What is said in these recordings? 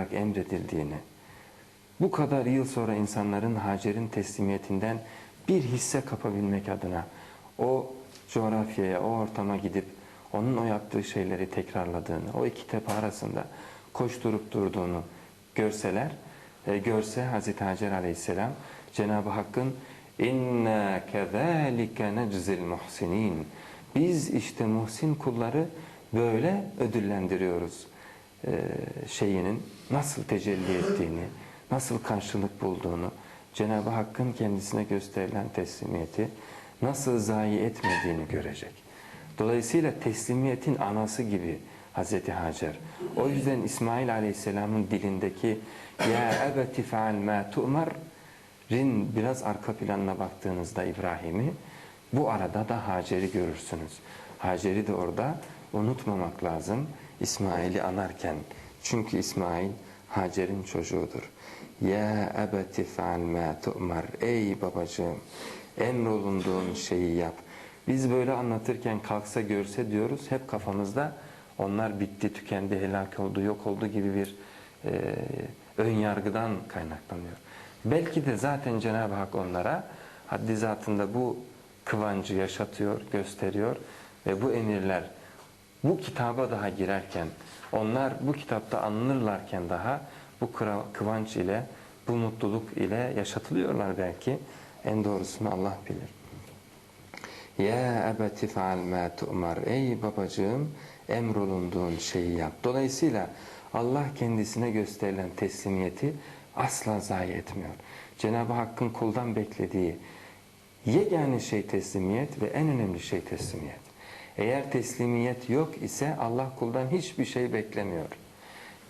olarak emredildiğini, bu kadar yıl sonra insanların Hacer'in teslimiyetinden bir hisse kapabilmek adına o coğrafyaya, o ortama gidip onun o yaptığı şeyleri tekrarladığını, o iki tepe arasında koşturup durduğunu görseler, e, görse Hazreti Hacer aleyhisselam Cenab-ı Hakk'ın inna kezalike neczil muhsinin. Biz işte muhsin kulları böyle ödüllendiriyoruz şeyinin nasıl tecelli ettiğini, nasıl karşılık bulduğunu, Cenab-ı Hakk'ın kendisine gösterilen teslimiyeti nasıl zayi etmediğini görecek. Dolayısıyla teslimiyetin anası gibi Hazreti Hacer. O yüzden İsmail Aleyhisselam'ın dilindeki ya ebeti feal ma tu'mar rin biraz arka planına baktığınızda İbrahim'i bu arada da Hacer'i görürsünüz. Hacer'i de orada unutmamak lazım İsmail'i anarken. Çünkü İsmail Hacer'in çocuğudur. Ya ebeti feal ma tu'mar ey babacığım emrolunduğun şeyi yap. Biz böyle anlatırken kalksa görse diyoruz hep kafamızda onlar bitti, tükendi, helak oldu, yok oldu gibi bir e, ön yargıdan kaynaklanıyor. Belki de zaten Cenab-ı Hak onlara haddi zatında bu kıvancı yaşatıyor, gösteriyor ve bu emirler bu kitaba daha girerken, onlar bu kitapta anılırlarken daha bu kıvanç ile, bu mutluluk ile yaşatılıyorlar belki. En doğrusunu Allah bilir. Ya ebeti feal ma tu'mar. Ey babacığım emrolunduğun şeyi yap. Dolayısıyla Allah kendisine gösterilen teslimiyeti asla zayi etmiyor. Cenab-ı Hakk'ın kuldan beklediği yegane şey teslimiyet ve en önemli şey teslimiyet. Eğer teslimiyet yok ise Allah kuldan hiçbir şey beklemiyor.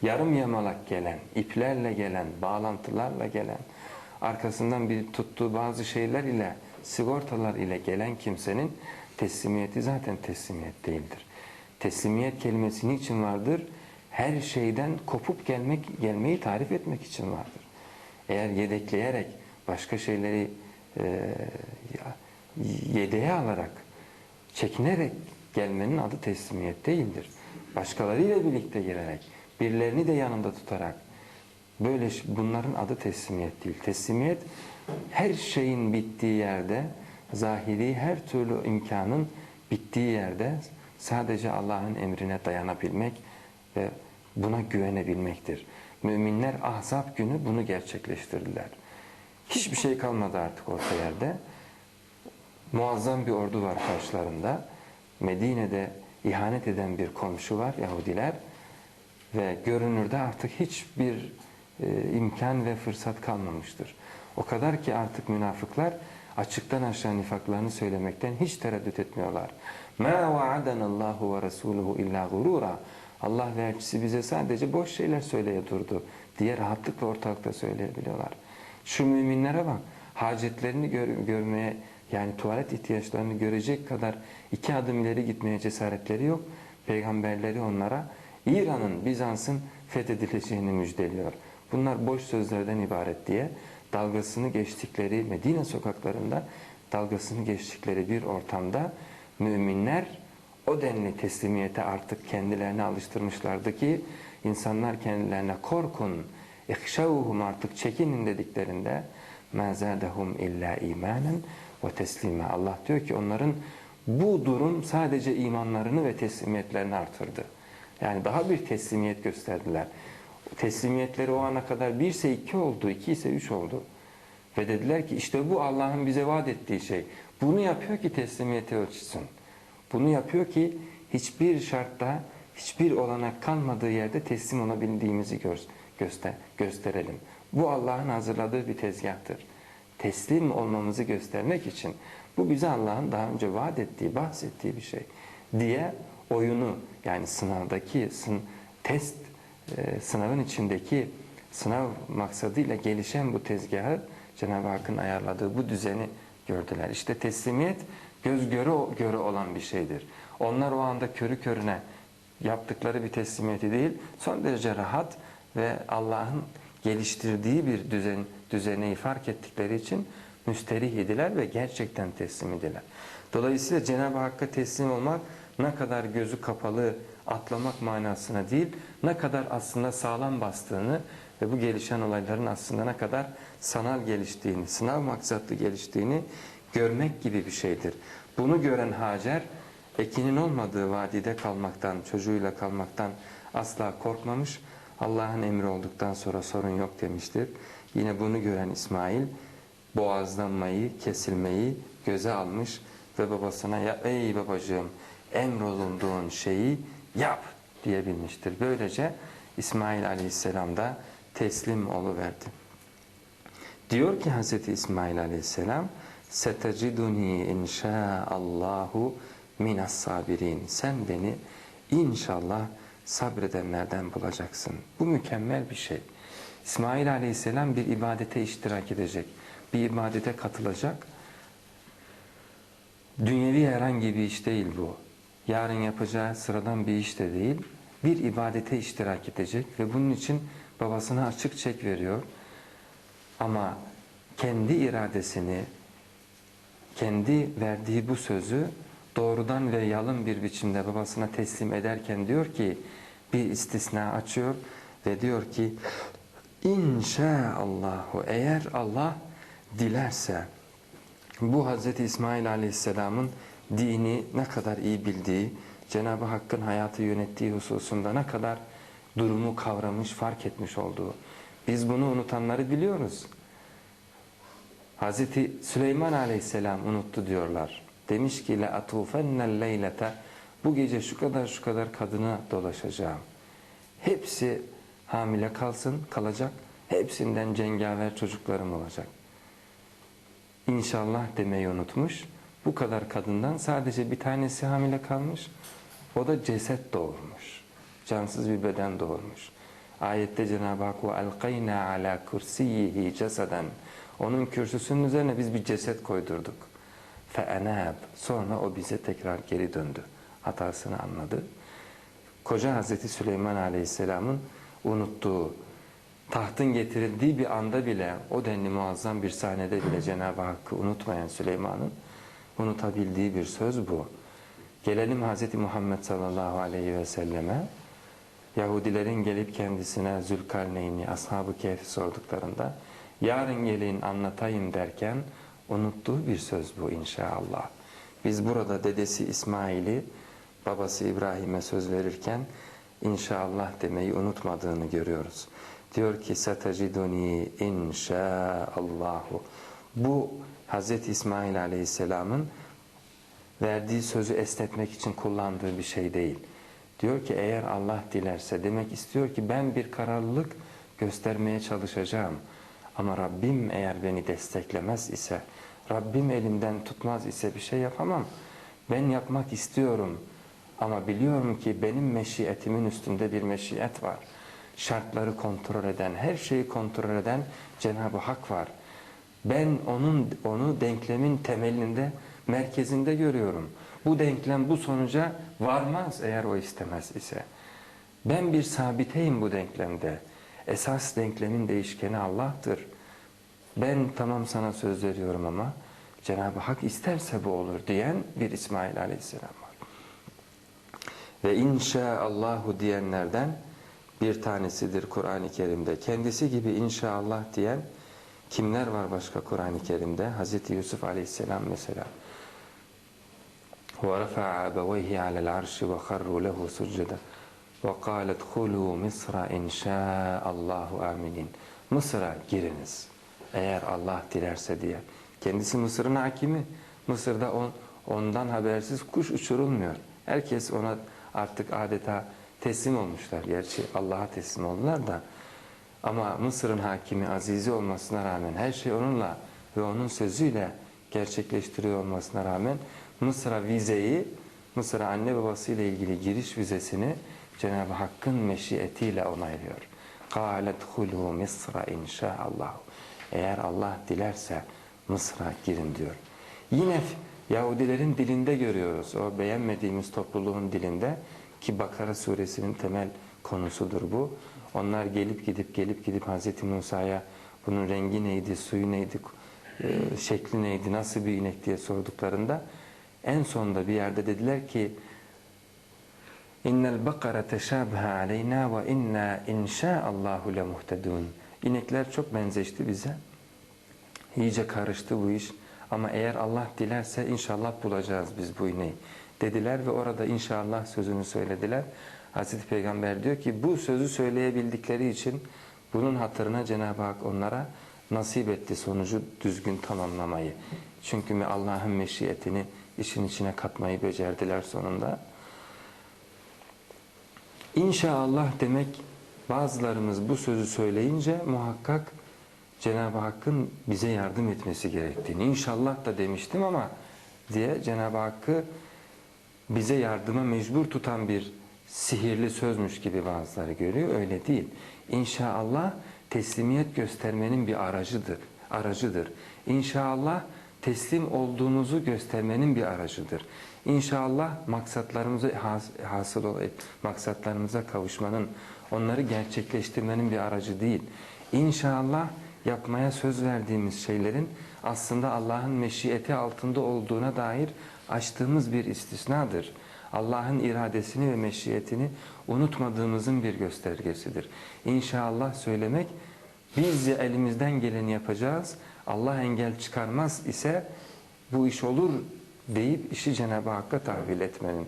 Yarım yamalak gelen, iplerle gelen, bağlantılarla gelen, arkasından bir tuttuğu bazı şeyler ile, sigortalar ile gelen kimsenin teslimiyeti zaten teslimiyet değildir. Teslimiyet kelimesi niçin vardır? Her şeyden kopup gelmek, gelmeyi tarif etmek için vardır. Eğer yedekleyerek başka şeyleri e, yedeğe alarak, çekinerek gelmenin adı teslimiyet değildir. Başkalarıyla birlikte gelerek, birilerini de yanında tutarak, böyle bunların adı teslimiyet değil. Teslimiyet her şeyin bittiği yerde, zahiri her türlü imkanın bittiği yerde sadece Allah'ın emrine dayanabilmek ve buna güvenebilmektir. Müminler ahzab günü bunu gerçekleştirdiler. Hiçbir şey kalmadı artık orta yerde. Muazzam bir ordu var karşılarında. Medine'de ihanet eden bir komşu var Yahudiler ve görünürde artık hiçbir e, imkan ve fırsat kalmamıştır. O kadar ki artık münafıklar açıktan aşağı nifaklarını söylemekten hiç tereddüt etmiyorlar. Ma vaadana Allahu ve Resuluhu illa gurura. Allah ve elçisi bize sadece boş şeyler söyleye durdu diye rahatlıkla ortalıkta söyleyebiliyorlar. Şu müminlere bak, hacetlerini gör, görmeye yani tuvalet ihtiyaçlarını görecek kadar iki adım ileri gitmeye cesaretleri yok. Peygamberleri onlara İran'ın, Bizans'ın fethedileceğini müjdeliyor. Bunlar boş sözlerden ibaret diye dalgasını geçtikleri Medine sokaklarında dalgasını geçtikleri bir ortamda müminler o denli teslimiyete artık kendilerini alıştırmışlardı ki insanlar kendilerine korkun, ihşavuhum artık çekinin dediklerinde mezadehum illa imanen ve teslime. Allah diyor ki onların bu durum sadece imanlarını ve teslimiyetlerini artırdı. Yani daha bir teslimiyet gösterdiler. Teslimiyetleri o ana kadar bir ise iki oldu, iki ise üç oldu. Ve dediler ki işte bu Allah'ın bize vaat ettiği şey. Bunu yapıyor ki teslimiyeti ölçüsün. Bunu yapıyor ki hiçbir şartta, hiçbir olanak kalmadığı yerde teslim olabildiğimizi göster gösterelim. Bu Allah'ın hazırladığı bir tezgahtır. Teslim olmamızı göstermek için bu bize Allah'ın daha önce vaat ettiği, bahsettiği bir şey diye oyunu yani sınavdaki sın, test e, sınavın içindeki sınav maksadıyla gelişen bu tezgahı Cenab-ı Hakk'ın ayarladığı bu düzeni gördüler. İşte teslimiyet göz göre, göre olan bir şeydir. Onlar o anda körü körüne yaptıkları bir teslimiyeti değil, son derece rahat ve Allah'ın geliştirdiği bir düzen, düzeneyi fark ettikleri için müsterih idiler ve gerçekten teslim idiler. Dolayısıyla Cenab-ı Hakk'a teslim olmak ne kadar gözü kapalı atlamak manasına değil, ne kadar aslında sağlam bastığını ve bu gelişen olayların aslında ne kadar sanal geliştiğini, sınav maksatlı geliştiğini görmek gibi bir şeydir. Bunu gören Hacer, ekinin olmadığı vadide kalmaktan, çocuğuyla kalmaktan asla korkmamış. Allah'ın emri olduktan sonra sorun yok demiştir. Yine bunu gören İsmail, boğazlanmayı, kesilmeyi göze almış ve babasına ya ey babacığım emrolunduğun şeyi yap diyebilmiştir. Böylece İsmail aleyhisselam da teslim oluverdi. Diyor ki Hz. İsmail aleyhisselam seteciduni inşaallahu minas sabirin. Sen beni inşallah sabredenlerden bulacaksın. Bu mükemmel bir şey. İsmail aleyhisselam bir ibadete iştirak edecek. Bir ibadete katılacak. Dünyevi herhangi bir iş değil bu. Yarın yapacağı sıradan bir iş de değil. Bir ibadete iştirak edecek ve bunun için babasına açık çek veriyor. Ama kendi iradesini, kendi verdiği bu sözü doğrudan ve yalın bir biçimde babasına teslim ederken diyor ki bir istisna açıyor ve diyor ki İnşaallahu eğer Allah dilerse bu Hz. İsmail Aleyhisselam'ın dini ne kadar iyi bildiği, Cenab-ı Hakk'ın hayatı yönettiği hususunda ne kadar durumu kavramış, fark etmiş olduğu. Biz bunu unutanları biliyoruz. Hz. Süleyman Aleyhisselam unuttu diyorlar. Demiş ki le atufennel leylete bu gece şu kadar şu kadar kadına dolaşacağım. Hepsi hamile kalsın, kalacak. Hepsinden cengaver çocuklarım olacak. İnşallah demeyi unutmuş. Bu kadar kadından sadece bir tanesi hamile kalmış. O da ceset doğurmuş. Cansız bir beden doğurmuş. Ayette Cenab-ı Hak وَاَلْقَيْنَا عَلَى كُرْسِيِّهِ ceseden. Onun kürsüsünün üzerine biz bir ceset koydurduk. فَاَنَابْ Sonra o bize tekrar geri döndü. Hatasını anladı. Koca Hazreti Süleyman Aleyhisselam'ın unuttuğu, tahtın getirildiği bir anda bile, o denli muazzam bir sahnede bile Cenab-ı Hakk'ı unutmayan Süleyman'ın unutabildiği bir söz bu. Gelelim Hz. Muhammed sallallahu aleyhi ve selleme. Yahudilerin gelip kendisine Zülkarneyn'i, Ashab-ı Kehf sorduklarında yarın gelin anlatayım derken unuttuğu bir söz bu inşallah. Biz burada dedesi İsmail'i babası İbrahim'e söz verirken inşallah demeyi unutmadığını görüyoruz. Diyor ki sataciduni inşaallahu. Bu Hz. İsmail Aleyhisselam'ın verdiği sözü esnetmek için kullandığı bir şey değil. Diyor ki eğer Allah dilerse demek istiyor ki ben bir kararlılık göstermeye çalışacağım. Ama Rabbim eğer beni desteklemez ise, Rabbim elimden tutmaz ise bir şey yapamam. Ben yapmak istiyorum ama biliyorum ki benim meşiyetimin üstünde bir meşiyet var. Şartları kontrol eden, her şeyi kontrol eden Cenab-ı Hak var. Ben onun onu denklemin temelinde, merkezinde görüyorum. Bu denklem bu sonuca varmaz eğer o istemez ise. Ben bir sabiteyim bu denklemde. Esas denklemin değişkeni Allah'tır. Ben tamam sana söz veriyorum ama Cenab-ı Hak isterse bu olur diyen bir İsmail Aleyhisselam var Ve inşaallahu diyenlerden bir tanesidir Kur'an-ı Kerim'de. Kendisi gibi inşallah diyen kimler var başka Kur'an-ı Kerim'de? Hazreti Yusuf Aleyhisselam mesela. وَرَفَعَ عَبَوَيْهِ عَلَى الْعَرْشِ وَخَرُّوا لَهُ سُجَّدًا وَقَالَ ادْخُلُوا مِصْرَ اِنْ شَاءَ اللّٰهُ آمِنِينَ Mısır'a giriniz eğer Allah dilerse diye. Kendisi Mısır'ın hakimi. Mısır'da on, ondan habersiz kuş uçurulmuyor. Herkes ona artık adeta teslim olmuşlar. Gerçi Allah'a teslim oldular da. Ama Mısır'ın hakimi Azizi olmasına rağmen her şey onunla ve onun sözüyle gerçekleştiriyor olmasına rağmen Mısır'a vizeyi, Mısır'a anne babasıyla ilgili giriş vizesini Cenab-ı Hakk'ın meşiyetiyle onaylıyor. قَالَتْ خُلُوا مِصْرَ inşaallah. Eğer Allah dilerse Mısır'a girin diyor. Yine Yahudilerin dilinde görüyoruz. O beğenmediğimiz topluluğun dilinde ki Bakara suresinin temel konusudur bu. Onlar gelip gidip gelip gidip Hz. Musa'ya bunun rengi neydi, suyu neydi, e, şekli neydi, nasıl bir inek diye sorduklarında en sonunda bir yerde dediler ki İnnel bakara teşabaha aleyna ve inna inşaallahu lemuhtedun. İnekler çok benzeşti bize. İyice karıştı bu iş. Ama eğer Allah dilerse inşallah bulacağız biz bu ineği. Dediler ve orada inşallah sözünü söylediler. Hazreti Peygamber diyor ki bu sözü söyleyebildikleri için bunun hatırına Cenab-ı Hak onlara nasip etti sonucu düzgün tamamlamayı. Çünkü Allah'ın meşiyetini işin içine katmayı becerdiler sonunda. İnşallah demek bazılarımız bu sözü söyleyince muhakkak Cenab-ı Hakk'ın bize yardım etmesi gerektiğini. İnşallah da demiştim ama diye Cenab-ı Hakk'ı bize yardıma mecbur tutan bir sihirli sözmüş gibi bazıları görüyor. Öyle değil. İnşallah teslimiyet göstermenin bir aracıdır. aracıdır. İnşallah teslim olduğunuzu göstermenin bir aracıdır. İnşallah maksatlarımızı has, hasıl olayıp maksatlarımıza kavuşmanın, onları gerçekleştirmenin bir aracı değil. İnşallah yapmaya söz verdiğimiz şeylerin aslında Allah'ın meşiyeti altında olduğuna dair açtığımız bir istisnadır. Allah'ın iradesini ve meşiyetini unutmadığımızın bir göstergesidir. İnşallah söylemek biz de elimizden geleni yapacağız. Allah engel çıkarmaz ise bu iş olur deyip işi Cenab-ı Hakk'a tahvil etmenin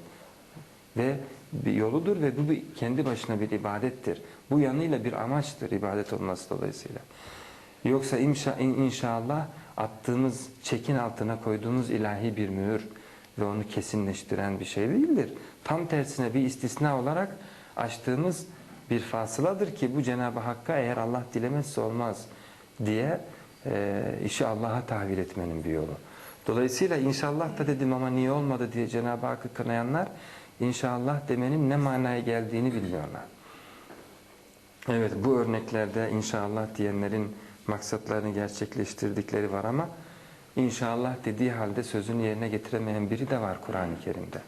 ve bir yoludur ve bu bir, kendi başına bir ibadettir. Bu yanıyla bir amaçtır ibadet olması dolayısıyla. Yoksa inşa, inşallah attığımız çekin altına koyduğumuz ilahi bir mühür ve onu kesinleştiren bir şey değildir. Tam tersine bir istisna olarak açtığımız bir fasıladır ki bu Cenab-ı Hakk'a eğer Allah dilemezse olmaz diye e, işi Allah'a tahvil etmenin bir yolu. Dolayısıyla inşallah da dedim ama niye olmadı diye Cenab-ı Hakk'ı kınayanlar inşallah demenin ne manaya geldiğini bilmiyorlar. Evet bu örneklerde inşallah diyenlerin maksatlarını gerçekleştirdikleri var ama inşallah dediği halde sözünü yerine getiremeyen biri de var Kur'an-ı Kerim'de.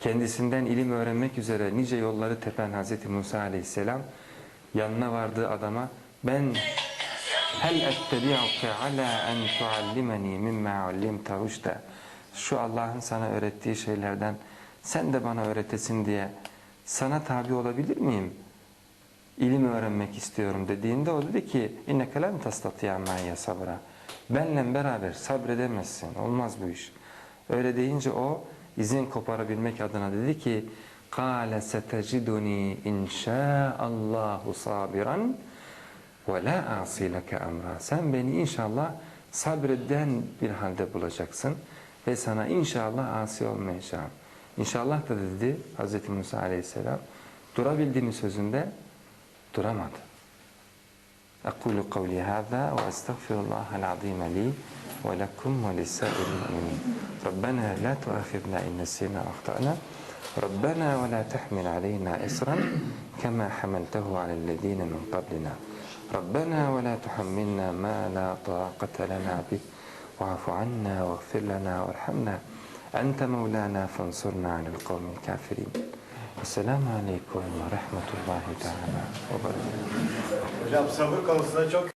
Kendisinden ilim öğrenmek üzere nice yolları tepen Hz. Musa aleyhisselam yanına vardığı adama ben hel ettebi'uke ala en tuallimeni mimma ullimte rushda şu Allah'ın sana öğrettiği şeylerden sen de bana öğretesin diye sana tabi olabilir miyim? ilim öğrenmek istiyorum dediğinde o dedi ki inne kalem tastatiyan maiye sabra. Benle beraber sabredemezsin. Olmaz bu iş. Öyle deyince o izin koparabilmek adına dedi ki kâle seteciduni inşaallahu sabiran ve la asileke emra. Sen beni inşallah sabreden bir halde bulacaksın ve sana inşallah asi olmayacağım. İnşallah da dedi Hz. Musa aleyhisselam durabildiğini sözünde duramadı. أقول قولي هذا وأستغفر الله العظيم لي ولكم ولسائر المؤمنين. ربنا لا تؤاخذنا إن نسينا أخطأنا. ربنا ولا تحمل علينا إصرا كما حملته على الذين من قبلنا. ربنا ولا تحملنا ما لا طاقة لنا به. واعف عنا واغفر لنا وارحمنا. أنت مولانا فانصرنا على القوم الكافرين. Esselamu Aleyküm ve Rahmetullahi Teala ve Hocam sabır konusunda çok